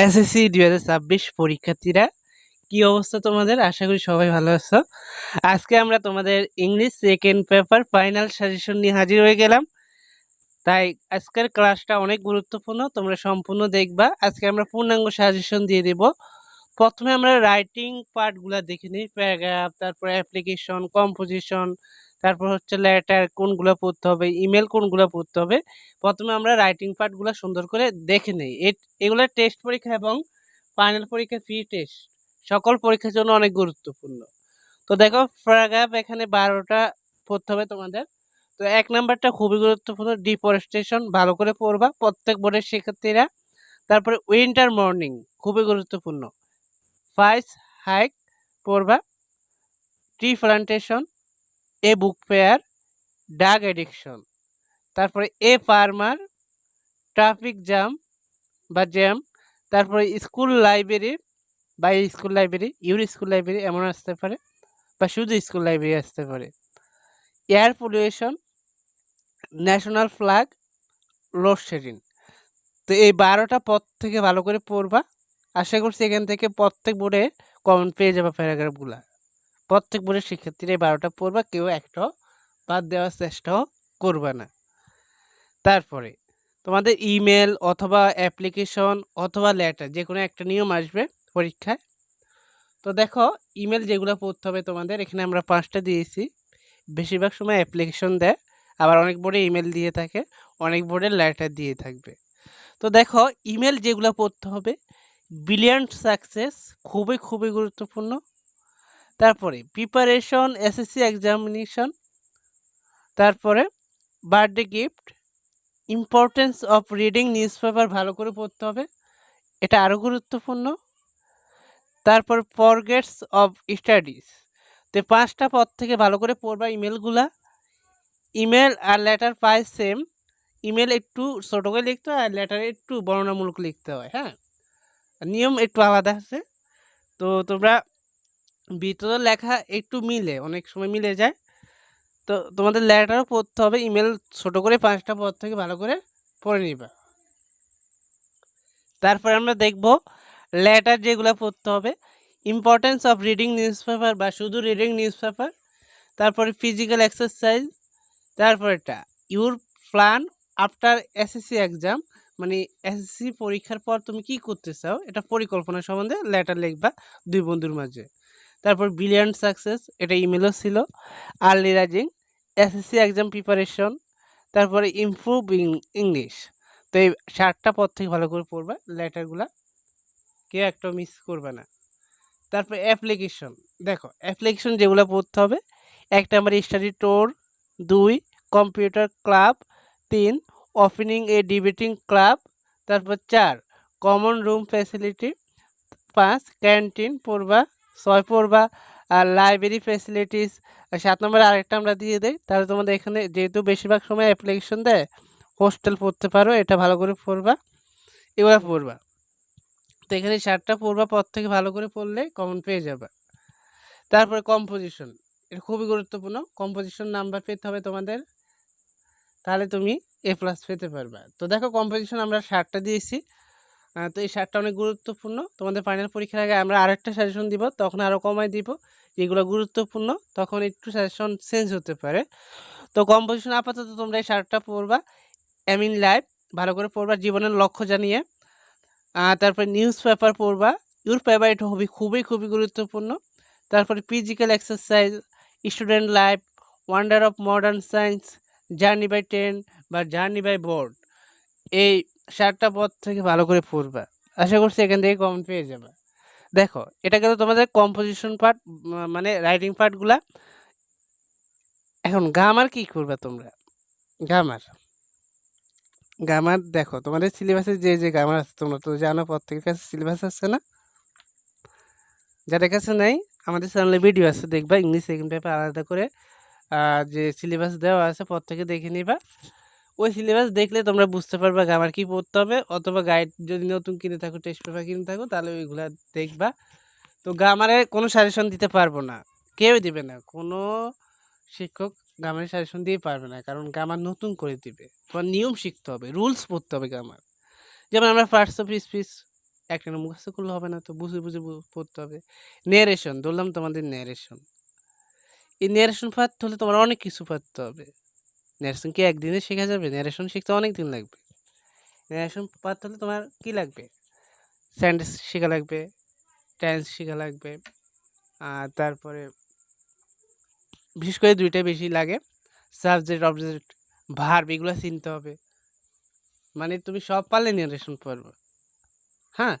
SSC দুই হাজার ছাব্বিশ পরীক্ষার্থীরা, কি অবস্থা তোমাদের? আশা করি সবাই ভালো আছো। আজকে আমরা তোমাদের English second paper final suggestion নিয়ে হাজির হয়ে গেলাম। তাই আজকের ক্লাসটা অনেক গুরুত্বপূর্ণ, তোমরা সম্পূর্ণ দেখবা। আজকে আমরা পূর্ণাঙ্গ সাজেশন দিয়ে দেব। প্রথমে আমরা রাইটিং পার্টগুলো দেখে নিই প্যারাগ্রাফ তারপর অ্যাপ্লিকেশন কম্পোজিশন তারপর হচ্ছে লেটার কোনগুলো পড়তে হবে ইমেল কোনগুলো পড়তে হবে, প্রথমে আমরা রাইটিং পার্টগুলো সুন্দর করে দেখে নিই। এগুলো টেস্ট পরীক্ষা এবং ফাইনাল পরীক্ষা ফ্রি টেস্ট সকল পরীক্ষার জন্য অনেক গুরুত্বপূর্ণ। তো দেখো প্যারাগ্রাফ এখানে বারোটা পড়তে হবে তোমাদের। তো এক নাম্বারটা খুবই গুরুত্বপূর্ণ ডিফরেস্টেশন ভালো করে পড়বা প্রত্যেক বোর্ডের শিক্ষার্থীরা। তারপরে উইন্টার মর্নিং খুবই গুরুত্বপূর্ণ। ফাইস হাইক পড়বা। Tree plantation a book fair drug addiction তারপরে এ ফার্মার ট্রাফিক জ্যাম বা জ্যাম তারপরে স্কুল লাইব্রেরি বা school library your school library এমন আসতে পারে বা শুধু স্কুল লাইব্রেরি আসতে পারে। Air pollution national flag load shedding তো এই বারোটা পথ থেকে ভালো করে পড়বা। আশা করছি এখান থেকে প্রত্যেক বোর্ডে কমন পেয়ে যাবে প্যারাগ্রাফগুলা প্রত্যেক বোর্ডের শিক্ষার্থীরা বারোটা পড়বা, কেউ একটা বাদ দেওয়ার চেষ্টাও করবে না। তারপরে তোমাদের ইমেল অথবা অ্যাপ্লিকেশন অথবা লেটার যে কোনো একটা নিয়ম আসবে পরীক্ষায়। তো দেখো ইমেল যেগুলো পড়তে হবে তোমাদের, এখানে আমরা পাঁচটা দিয়েছি। বেশিরভাগ সময় অ্যাপ্লিকেশন দেয়, আবার অনেক বোর্ডে ইমেল দিয়ে থাকে, অনেক বোর্ডে লেটার দিয়ে থাকবে। তো দেখো ইমেল যেগুলো পড়তে হবে ব্রিলিয়ান্ট সাকসেস খুবই খুবই গুরুত্বপূর্ণ। তারপরে প্রিপারেশন এসএসসি এক্সামিনেশন তারপরে birthday gift importance of reading newspaper ভালো করে পড়তে হবে, এটা আরও গুরুত্বপূর্ণ, তারপর ফরগেটস অফ স্টাডিজ তো পাঁচটা পদ থেকে ভালো করে পড়বা ইমেলগুলা ইমেল আর লেটার পায় সেম ইমেল একটু ছোটো করে লিখতে হয় আর লেটারে একটু বর্ণনামূলক লিখতে হয় হ্যাঁ? নিয়ম একটু আলাদা আছে, তো তোমরা ভিতরে লেখা একটু মিলে, অনেক সময় মিলে যায়। তো তোমাদের লেটারও পড়তে হবে ইমেল ছোট করে পাঁচটা পদ থেকে ভালো করে পড়ে নিবা। তারপরে আমরা দেখব লেটার যেগুলো পড়তে হবে। Importance of reading newspaper বা শুধু রিডিং নিউজ পেপার তারপরে physical exercise তারপরেটা your plan after SSC exam মানে এসএসসি পরীক্ষার পর তুমি কি করতে চাও, এটা পরিকল্পনা সম্বন্ধে লেটার লিখবা দুই বন্ধুর মাঝে। তারপর ব্রিলিয়ান্ট সাকসেস এটা ইমেলও ছিল। Early rising SSC exam preparation তারপরে ইমপ্রুভ ইংলিশ তো এই সাতটা পদ থেকে ভালো করে পড়বা লেটারগুলা কেউ একটা মিস করবে না। তারপর অ্যাপ্লিকেশন দেখো অ্যাপ্লিকেশন যেগুলো পড়তে হবে একটা আমার স্টাডি টোর দুই কম্পিউটার ক্লাব তিন ওপেনিং এ ডিবেটিং ক্লাব তারপর চার কমন রুম ফ্যাসিলিটি পাঁচ ক্যান্টিন পড়বা। ছয় পড়বা আর লাইব্রেরি ফেসিলিটিস সাত নম্বরে আরেকটা আমরা দিয়ে দিই। তাহলে তোমাদের এখানে যেহেতু বেশিরভাগ সময় অ্যাপ্লিকেশন দেয় হোস্টেল পড়তে পারো, এটা ভালো করে পড়বা, এগুলো পড়বা। তো এখানে চারটা পড়বা, পর থেকে ভালো করে পড়লে কমন পেয়ে যাবে। তারপরে কম্পোজিশন এটা খুবই গুরুত্বপূর্ণ। কম্পোজিশন নাম্বার পেতে হবে তোমাদের, তাহলে তুমি এ প্লাস পেতে পারবা। তো দেখো কম্পোজিশন আমরা ষাটটা দিয়েছি। তো এই ষাটটা অনেক গুরুত্বপূর্ণ। তোমাদের ফাইনাল পরীক্ষার আগে আমরা আরেকটা সাজেশন দিব, তখন আরও কমাই দিব। যেগুলো গুরুত্বপূর্ণ, তখন একটু সাজেশন চেঞ্জ হতে পারে। তো কম্পোজিশন আপাতত তোমরা এই ষাটটা পড়বা। এমিন লাইফ ভালো করে পড়বা, জীবনের লক্ষ্য জানিয়ে। তারপরে নিউজ পেপার পড়বা। ইউর এটা হবে খুবই খুবই গুরুত্বপূর্ণ। তারপরে physical exercise student life wonder of modern science journey by train বা জার্নি বাই বোর্ড এই সাতটা পথ থেকে ভালো করে পড়বা। আশা করছি এখান থেকে কমেন্ট পেয়ে যাবে। দেখো, এটা কিন্তু তোমাদের কম্পোজিশন পার্ট মানে রাইটিং পার্টগুলা এখন গামার কি করবে তোমরা? গামার গামার দেখো, তোমাদের সিলেবাসে যে যে গামার আছে, তোমরা তো জানো, প্রত্যেকের কাছে সিলেবাস আছে না? যাদের কাছে নাই, আমাদের চ্যানেলে ভিডিও আছে, দেখবা। ইংলিশ সেকেন্ড পেপার আলাদা করে যে সিলেবাস দেওয়া আছে, প্রত্যেকে দেখে নিবা। ওই সিলেবাস দেখলে তোমরা বুঝতে পারবা আমার কি পড়তে হবে, অথবা গাইড যদি নতুন কিনে থাকো টেস্ট পেপার কিনে থাকো, তাহলে ওইগুলা দেখবা। তো গ্রামারে কোনো সাজেশন দিতে পারব না। কেউ দিবে না। কোনো শিক্ষক গামারে সাজেশন দিয়ে পারবে না। কারণ গ্রামার নতুন করে দিবে। তোমার নিয়ম শিখতে হবে রুলস পড়তে হবে গ্রামার যেমন আমরা পার্টস অফ স্পিচ একটা মুখস্থ করলে হবে না, তো বুঝে বুঝে পড়তে হবে। নেরেশন ধরলাম তোমাদের নেরেশন এই নেরেশন পড়তে হলে তোমার অনেক কিছু পড়তে হবে। নেরেশন কি একদিনে শেখা যাবে? ন্যারেশন শিখতে অনেক দিন লাগবে। নেরেশন পড়তে হলে তোমার কি লাগবে? সেন্টেন্স শেখা লাগবে টেন্স শেখা লাগবে, আর তারপরে বিশেষ করে দুইটা বেশি লাগে। সাবজেক্ট অবজেক্ট ভার্ব এগুলো চিনতে হবে। মানে তুমি সব পারলে নেরেশন পড়বে। হ্যাঁ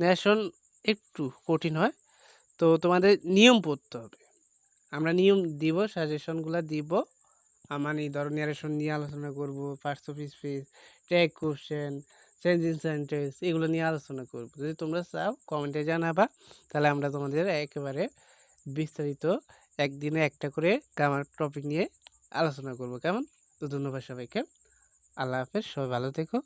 নেরেশন একটু কঠিন হয়। তো তোমাদের নিয়ম পড়তে হবে। আমরা নিয়ম দিব সাজেশনগুলো দিব। মানে ধরো নেরেশন নিয়ে আলোচনা করব parts of speech tag question changing sentence এগুলো নিয়ে আলোচনা করব। যদি তোমরা চাও কমেন্টে জানাবা, তাহলে আমরা তোমাদের একেবারে বিস্তারিত একদিনে একটা করে গ্রামার টপিক নিয়ে আলোচনা করব। কেমন? তো ধন্যবাদ সবাইকে। আল্লাহ হাফেজ, সবাই ভালো থেকো।